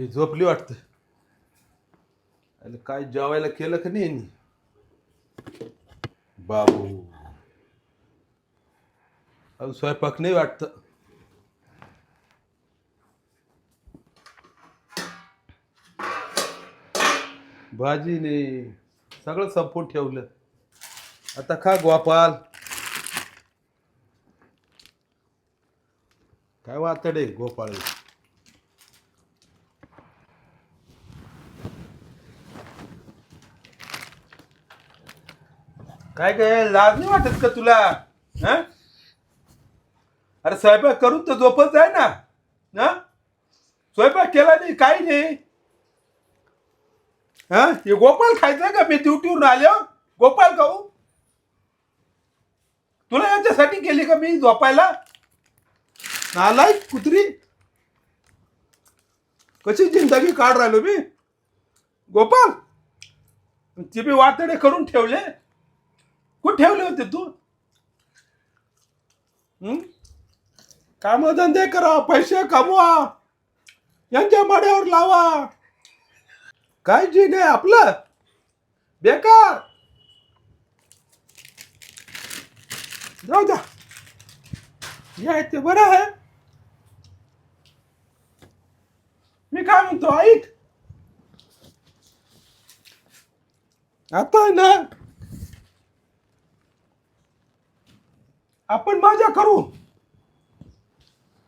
हे झोपली वाटतं. अरे काय जेवायला केलं का नाही यांनी? बाबू. अजून स्वयंपाक नाही वाटतं. भाजी सगळं संपून ठेवलं. आता खा गोपाल. काय वातडे गोपाळ काय काय लाज नाही वाटत का तुला? हा? अरे स्वयंपाक करून तर झोपत जाय ना? हं? स्वयंपाक केला नाही काही नाही. हा? हे गोपाल खायचं का? मी ड्युटीवरून आलो. गोपाल खाऊ हो? तुला याच्यासाठी केली का मी झोपायला? नालाय कुत्री. कशी जिंदगी काढ राहिलो मी? गोपाल ते मी वातडे करून ठेवले. कुठे ठेवले होते तू? काम कामधंदे करा पैसे कमवा यांच्या माड्यावर लावा. काय जी नाही आपलं. बेकार. जाऊ द्या. या ते बरं आहे. मी काय म्हणतो ऐक. आता आहे ना आपण माझ्या करू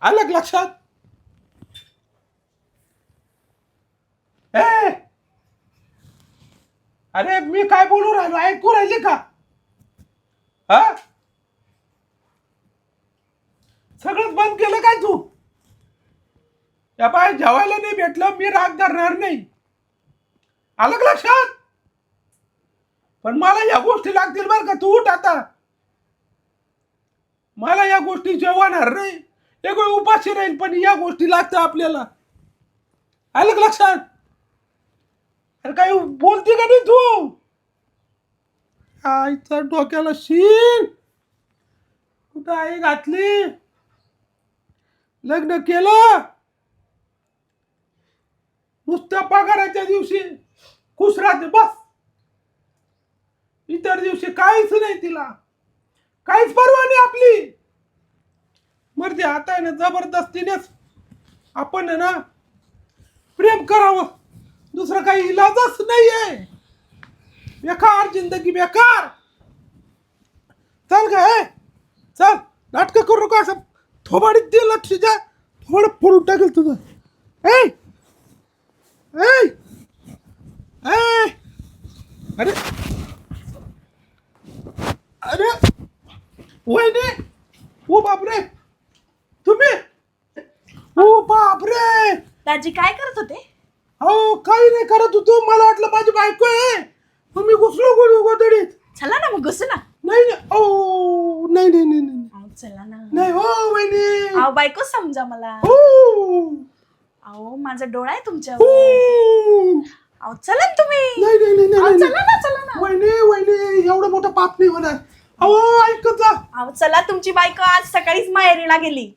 आलं लक्षात? ए! अरे मी काय बोलू राहिलो? ऐकू राहिले का? हा? सगळं बंद केलं काय तू? या बाय जेवायला नाही भेटलं मी राग धरणार नाही. आलं लक्षात? पण मला या गोष्टी लागतील बरं का तू उठ आता. मला या गोष्टी जेवणार नाही. एक उपाशी राहील पण या गोष्टी लागतं आपल्याला. आलं का लक्षात? अरे काही बोलते का नाही तू? आईचा डोक्याला शीन कुठं आई घातली? लग्न केलं? नुसत्या पगाराच्या दिवशी खुश राहते बस. इतर दिवशी काहीच नाही तिला. काहीच परवा नाही मर्दी आता आहे ना जबरदस्तीनेच आपण आहे ना प्रेम करावं. दुसरं काही इलाजच नाहीये. बेकार जिंदगी बेकार. चल ग चल नाटक करू नका असं? थोबाडीत दे लक्ष द्या. थोडं फोडून टाकेल तुझं. ए ए ए अरे वहिनी ओ बापरे. तुम्ही? ओ बापरे. दाजी काय करत होते? हो काही नाही करत होतो. मला वाटलं माझी बायको आहे. मग मी घुसलो गोदडीत चला ना मग घुसू ना. नाही नाही. ओ नाही नाही नाही नाही. अहो, चला ना. नाही हो वहिनी. अहो बायको समजा मला. हो. अहो माझा डोळा आहे हो. तुमच्यावर अहो चला ना तुम्ही. नाही नाही नाही अहो, नाही. चला ना चला ना. वहिनी वहिनी एवढं मोठं पाप नाही होणार. अहो ऐकत जा. अहो चला तुमची बायको आज सकाळीच माहेरीला गेली.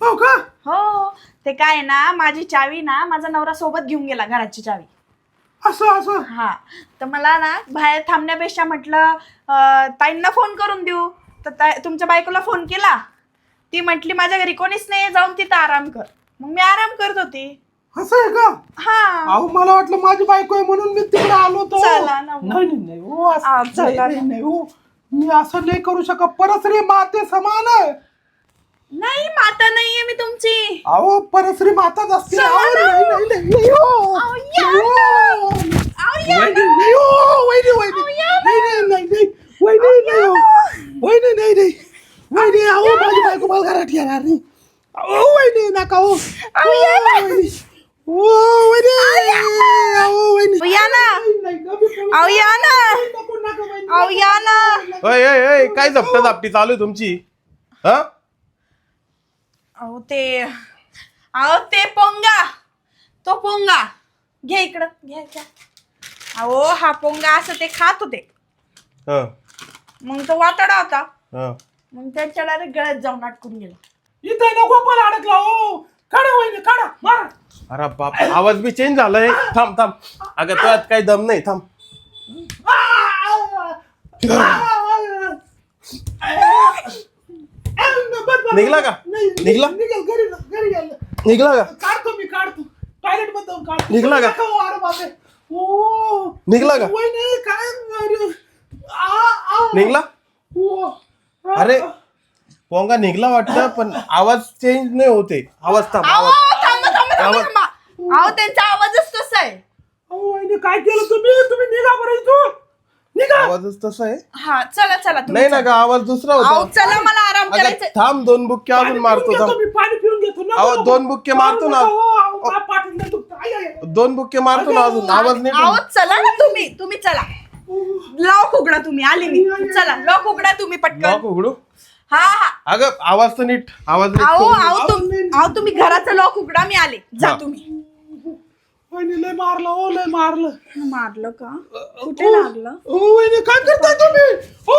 हो का? हो ते काय आहे ना माझी चावी ना माझा नवरा सोबत घेऊन गेला घराची चावी. असं असं? हा तर मला ना बाहेर थांबण्यापेक्षा म्हटलं अं, ताईंना फोन करून देऊ. तर ताई तुमच्या बायकोला फोन केला. ती म्हटली माझ्या घरी कोणीच नाही जाऊन तिथं आराम कर. मग मी आराम करत होती. असं आहे का? हा. अहो मला वाटलं माझी बायको आहे म्हणून मी तिकडे आलो होतो. चला ना मग. नाही नाही नाही हो असं आ, नाही, चला नाही ना. नाही हो. मी असं नाही करू शकत परसरी माते समान आहे नाही माता नाहीये मी तुमची अहो परसरी माताच असते चला अहो, ना. नाही नाही नाही नाही हो. अहो, या नाही हो. या ना. नाही हो, वहिनी, वहिनी. अहो, या ना. नाही, नाही, नाही, नाही. वहिनी, नाही हो. वहिनी, नाही, नाही. वहिनी, अहो, माझी बायको मला घरात येणार नाही. अहो, वहिनी, नका हो. अहो, या ना. हो, वहिनी. हो, वहिनी. अहो, वहिनी. अहो, या ना. नाही, नाही. अहो, या ना. अहो, या ना. अय, अय, अय, काय झपटा झापटी चालू आहे तुमची. हा? अहो ते अहो ते पोंगा. तो पोंगा. घ्या इकडं घ्या घ्या अहो हा पोंगा असं ते खात होते. हा, मग तो वातडा होता. हा. मग त्याच्या डायरेक्ट गळ्यात जाऊन अटकून गेला. इथे नको पण अडकला हो. काढा वहिनी काढा मारा. अरे बाप आवाज बी चेंज झालाय. थांब थांब. अगं तुझ्यात काही दम नाही थांब. निघला का? निघला? निघाल घरी घरी गेलं निघला का काढतो मी काढतो टॉयलेटमध्ये जाऊन काढतो निघला का? अरे बापरे ओ निघला का? वहिनी काय अरे आ, आ. निघला ओ. अरे पोंगा निघला वाटतं पण आवाज चेंज नाही होते आवाज थांब आवाज थांबा थांबा थांबा आवाज- त्यांचा आवाजच तसा आहे काय केलं तुम्ही तुम्ही निघा बरं इथून निघा. आवाजच तसा आहे? हा चला चला तुम्ही नाही ना का आवाज दुसरा अहो होता चला मला आराम अगं करायचा थांब दोन बुक्के अजून मारतो थांब. मी, पाणी पिऊन घेतो. नको, अहो, नको. दोन बुक्के मारतो ना. अहो, अहो, अहो. दोन बुक्के मारतो ना अजून. आवाज नाही अहो चला ना तुम्ही तुम्ही चला. लॉक उघडा तुम्ही आले मी. चला लॉक उघडा तुम्ही लॉक पटकन उघडू? हा हा. अगं आवाज तर नीट. आवाज नीट अहो करून- अहो तुम अहो तुम्ही घराचं लॉक उघडा मी आले. जा हा. तुम्ही. वहिनी लय मारलं ओ लय मारलं. मारलं का? कुठे लागलं? ओ वहिनी काय करताय तुम्ही? ओ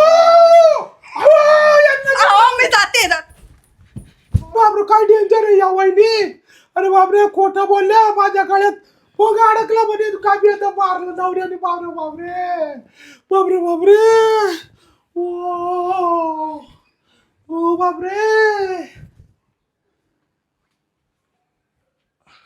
ओ, यांना- अहो मी जाते जा- बापरे काय डेंजर आहे या वहिनी? अरे बापरे खोटं बोलल्या. माझ्या गळ्यात पोग अडकला म्हणे. काय बी आता मारलं नवऱ्याने बापरे बापरे बापरे बापरे ओ ओ बापरे